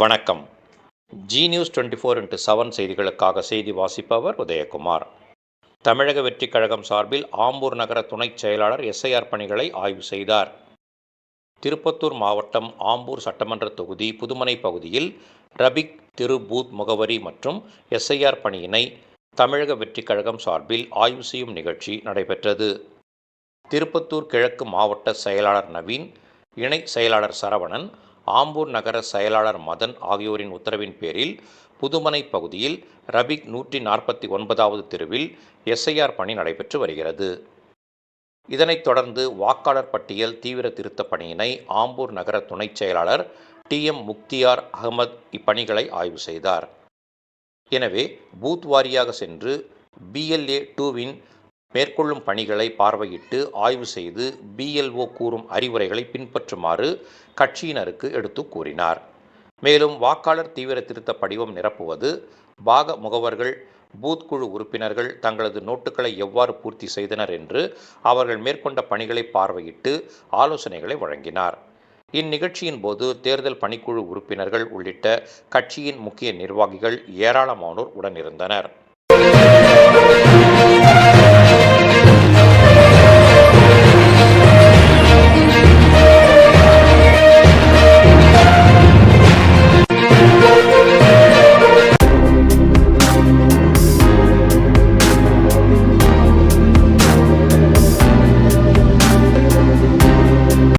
வணக்கம். Zee News twenty four into seven செய்திகளுக்காக செய்தி வாசிப்பவர் உதயகுமார். தமிழக வெற்றிக் கழகம் சார்பில் ஆம்பூர் நகர துணைச் செயலாளர் எஸ்ஐஆர் பணிகளை ஆய்வு செய்தார். திருப்பத்தூர் மாவட்டம் ஆம்பூர் சட்டமன்ற தொகுதி புதுமனை பகுதியில் ரபிக் திரு பூத் முகவரி மற்றும் எஸ்ஐஆர் பணியினை தமிழக வெற்றிக் கழகம் சார்பில் ஆய்வு செய்யும் நிகழ்ச்சி நடைபெற்றது. திருப்பத்தூர் கிழக்கு மாவட்ட செயலாளர் நவீன் இணை செயலாளர் சரவணன் ஆம்பூர் நகர செயலாளர் மதன் ஆகியோரின் உத்தரவின் பேரில் புதுமனை பகுதியில் ரபிக் நூற்றி நாற்பத்தி ஒன்பதாவது தெருவில் எஸ்ஐஆர் பணி நடைபெற்று வருகிறது. இதனைத் தொடர்ந்து வாக்காளர் பட்டியல் தீவிர திருத்த பணியினை ஆம்பூர் நகர துணைச் செயலாளர் டி எம் முக்தியார் அகமது இப்பணிகளை ஆய்வு செய்தார். எனவே பூத் வாரியாக சென்று பிஎல்ஏ டூவின் மேற்கொள்ளும் பணிகளை பார்வையிட்டு ஆய்வு செய்து பிஎல்ஓ கூறும் அறிவுரைகளை பின்பற்றுமாறு கட்சியினருக்கு எடுத்து கூறினார். மேலும் வாக்காளர் தீவிர திருத்த படிவம் நிரப்புவது பாக முகவர்கள் பூத் குழு உறுப்பினர்கள் தங்களது நோட்டுகளை எவ்வாறு பூர்த்தி செய்தனர் என்று அவர்கள் மேற்கொண்ட பணிகளை பார்வையிட்டு ஆலோசனைகளை வழங்கினார். இந்நிகழ்ச்சியின் போது தேர்தல் பணிக்குழு உறுப்பினர்கள் உள்ளிட்ட கட்சியின் முக்கிய நிர்வாகிகள் ஏராளமானோர் உடனிருந்தனர்.